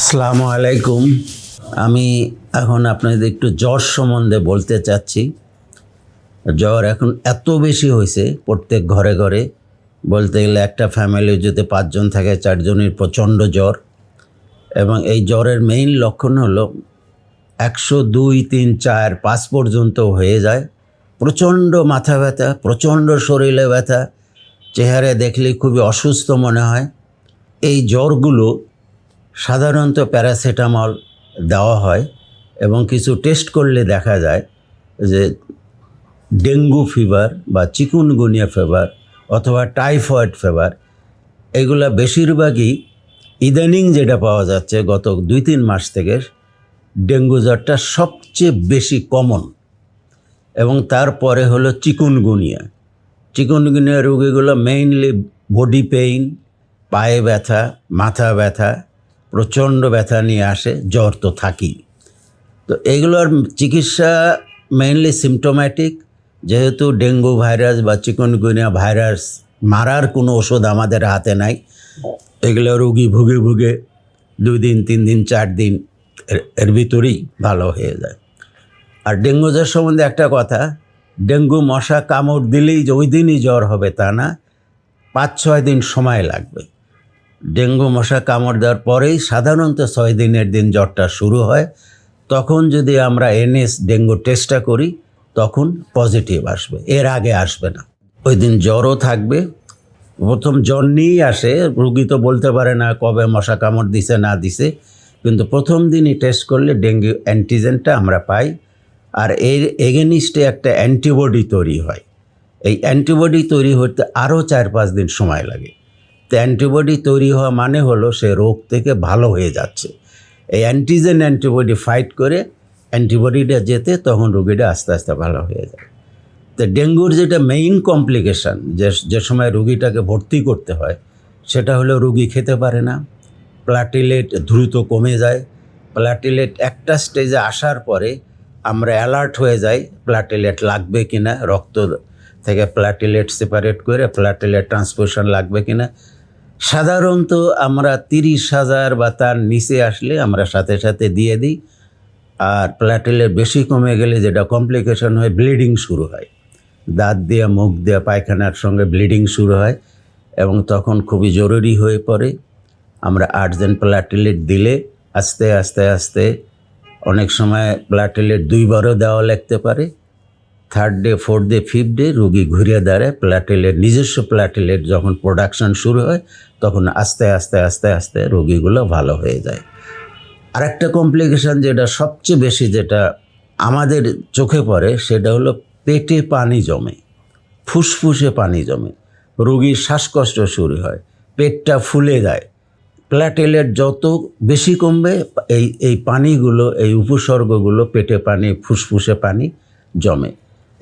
আসসালামু আলাইকুম। আমি এখন আপনাদের একটু জ্বর সম্বন্ধে বলতে চাচ্ছি। জ্বর এখন এত বেশি হয়েছে প্রত্যেক ঘরে ঘরে। বলতে গেলে একটা ফ্যামিলি যদি পাঁচজন থাকে, চারজনের প্রচণ্ড জ্বর। এবং এই জ্বরের মেইন লক্ষণ হলো একশো দুই, তিন, চার, পাঁচ পর্যন্ত হয়ে যায়। প্রচণ্ড মাথা ব্যথা, প্রচণ্ড শরীরে ব্যথা। চেহারা দেখলে খুবই অসুস্থ মনে হয়। এই জ্বরগুলো সাধারণত প্যারাসিটামল দেওয়া হয় এবং কিছু টেস্ট করলে দেখা যায় যে ডেঙ্গু ফিভার বা চিকুনগুনিয়া ফিভার অথবা টাইফয়েড ফিভার, এগুলা বেশিরভাগই ইদানিং যেটা পাওয়া যাচ্ছে গত দুই তিন মাস থেকে ডেঙ্গু জ্বরটা সবচেয়ে বেশি কমন এবং তারপরে হলো চিকুনগুনিয়া। চিকুনগুনিয়া রোগীগুলো মেইনলি বডি পেইন পায়ে ব্যথা, মাথা ব্যথা প্রচণ্ড ব্যথা নিয়ে আসে, জ্বর তো থাকি তো এগুলোর চিকিৎসা মেইনলি সিমটোম্যাটিক যেহেতু ডেঙ্গু ভাইরাস বা চিকুনগুনিয়া ভাইরাস মারার কোনো ওষুধ আমাদের হাতে নাই। এগুলো রুগী ভুগে ভুগে দুই দিন, তিন দিন, চার দিন এর- ভিতরেই ভালো হয়ে যায়। আর ডেঙ্গু জ্বর সম্বন্ধে একটা কথা, ডেঙ্গু মশা কামড় দিলেই যে ওই দিনই জ্বর হবে তা না পাঁচ ছয় দিন সময় লাগবে। ডেঙ্গু মশা কামড় দেওয়ার পরেই সাধারণত ছয় দিনের দিন জ্বরটা শুরু হয়। তখন যদি আমরা এনএস ডেঙ্গু টেস্টটা করি, তখন পজিটিভ আসবে। এর আগে আসবে না। ওই দিন জ্বরও থাকবে। প্রথম জ্বর নিয়েই আসে। রুগী তো বলতে পারে না কবে মশা কামড় দিছে, না দিছে। কিন্তু প্রথম দিনই টেস্ট করলে ডেঙ্গু অ্যান্টিজেনটা আমরা পাই। আর এর এগেনিস্টে একটা অ্যান্টিবডি তৈরি হয়। এই অ্যান্টিবডি তৈরি হতে আরও চার পাঁচ দিন সময় লাগে। তো অ্যান্টিবডি তৈরি হওয়া মানে হলো সে রোগ থেকে ভালো হয়ে যাচ্ছে। এই অ্যান্টিজেন অ্যান্টিবডি ফাইট করে অ্যান্টিবডিটা যেতে তখন রোগীটা আস্তে আস্তে ভালো হয়ে যায়। তো ডেঙ্গুর যেটা মেইন কমপ্লিকেশান যে যে সময় রুগীটাকে ভর্তি করতে হয়, সেটা হলো রুগী খেতে পারে না। প্লাটিলেট দ্রুত কমে যায়। প্লাটিলেট একটা স্টেজে আসার পরে আমরা অ্যালার্ট হয়ে যাই প্লাটিলেট লাগবে কি না রক্ত থেকে প্লাটিলেট সেপারেট করে প্লাটিলেট ট্রান্সফিউশন লাগবে কি না সাধারণত আমরা তিরিশ হাজার বা তার নিচে আসলে আমরা সাথে সাথে দিয়ে দিই। আর প্লাটিলেট বেশি কমে গেলে যেটা কমপ্লিকেশন হয়, ব্লিডিং শুরু হয়। দাঁত দেওয়া মুখ দেওয়া পায়খানার সঙ্গে ব্লিডিং শুরু হয় এবং তখন খুবই জরুরি হয়ে পড়ে। আমরা আর্জেন্ট প্লাটিলেট দিলে আস্তে আস্তে আস্তে অনেক সময় প্লাটিলেট দুইবারও দেওয়া লাগতে পারে। Third day fourth day fifth day রুগী ঘুরিয়ে দাঁড়ায় প্লাটিলেট নিজস্ব প্লাটিলেট যখন প্রোডাকশন শুরু হয়, তখন আস্তে আস্তে আস্তে আস্তে রোগীগুলো ভালো হয়ে যায়। আরেকটা কমপ্লিকেশান যেটা সবচেয়ে বেশি যেটা আমাদের চোখে পড়ে, সেটা হলো পেটে পানি জমে, ফুসফুসে পানি জমে, রোগীর শ্বাসকষ্ট শুরু হয়, পেটটা ফুলে যায়। প্ল্যাটেলেট যত বেশি কমবে, এই এই পানিগুলো, এই উপসর্গগুলো পেটে পানি, ফুসফুসে পানি জমে।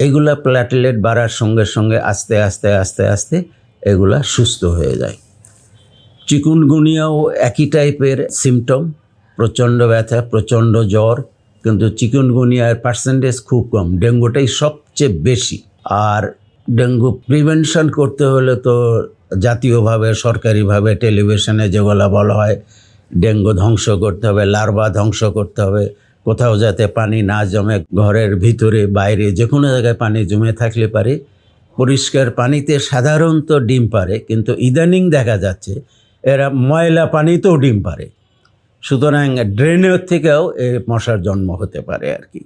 এগুলা প্ল্যাটেলেট বাড়ার সঙ্গে সঙ্গে আস্তে আস্তে আস্তে আস্তে এগুলা সুস্থ হয়ে যায়। চিকুনগুনিয়াও একই টাইপের সিমটম প্রচণ্ড ব্যথা, প্রচণ্ড জ্বর, কিন্তু চিকুনগুনিয়ার পার্সেন্টেজ খুব কম, ডেঙ্গুটাই সবচেয়ে বেশি। আর ডেঙ্গু প্রিভেনশন করতে হলে তো জাতীয়ভাবে, সরকারিভাবে টেলিভিশনে যেগুলো বলা হয়, ডেঙ্গু ধ্বংস করতে হবে লার্ভা ধ্বংস করতে হবে কোথাও যাতে পানি না জমে, ঘরের ভিতরে, বাইরে যে কোনো জায়গায় পানি জমে থাকলে পারে। পরিষ্কার পানিতে সাধারণত ডিম পারে, কিন্তু ইদানিং দেখা যাচ্ছে এরা ময়লা পানিতেও ডিম পারে। সুতরাং ড্রেনের থেকেও এই মশার জন্ম হতে পারে আর কি।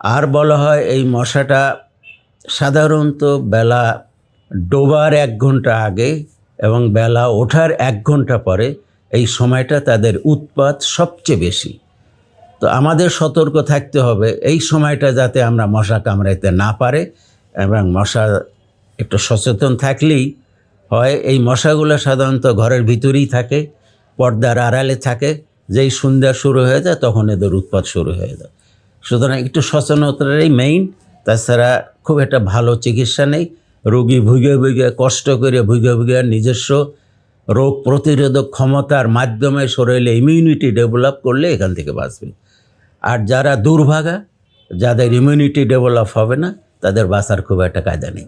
আর বলা হয় এই মশাটা সাধারণত বেলা ডোবার এক ঘণ্টা আগে এবং বেলা ওঠার এক ঘণ্টা পরে এই সময়টা তাদের উৎপাত সবচেয়ে বেশি। তো আমাদের সতর্ক থাকতে হবে এই সময়টা যাতে আমরা মশা কামড়াইতে না পারে এবং মশা একটু সচেতন থাকলেই হয়। এই মশাগুলো সাধারণত ঘরের ভিতরেই থাকে, পর্দার আড়ালে থাকে। যেই সন্ধ্যা শুরু হয়ে যায় তখন এদের উৎপাত শুরু হয়ে যায়। সুতরাং একটু সচেতনতাই মেইন তাছাড়া খুব একটা ভালো চিকিৎসা নেই। রোগী ভুগে ভুগে, কষ্ট করে ভুগে ভুগে নিজস্ব রোগ প্রতিরোধক ক্ষমতার মাধ্যমে শরীরে ইমিউনিটি ডেভেলপ করলে এখান থেকে বাঁচবে। আর যারা দুর্ভাগা যাদের ইমিউনিটি ডেভেলপ হবে না তাদের বাসার খুব একটা কায়দা নেই।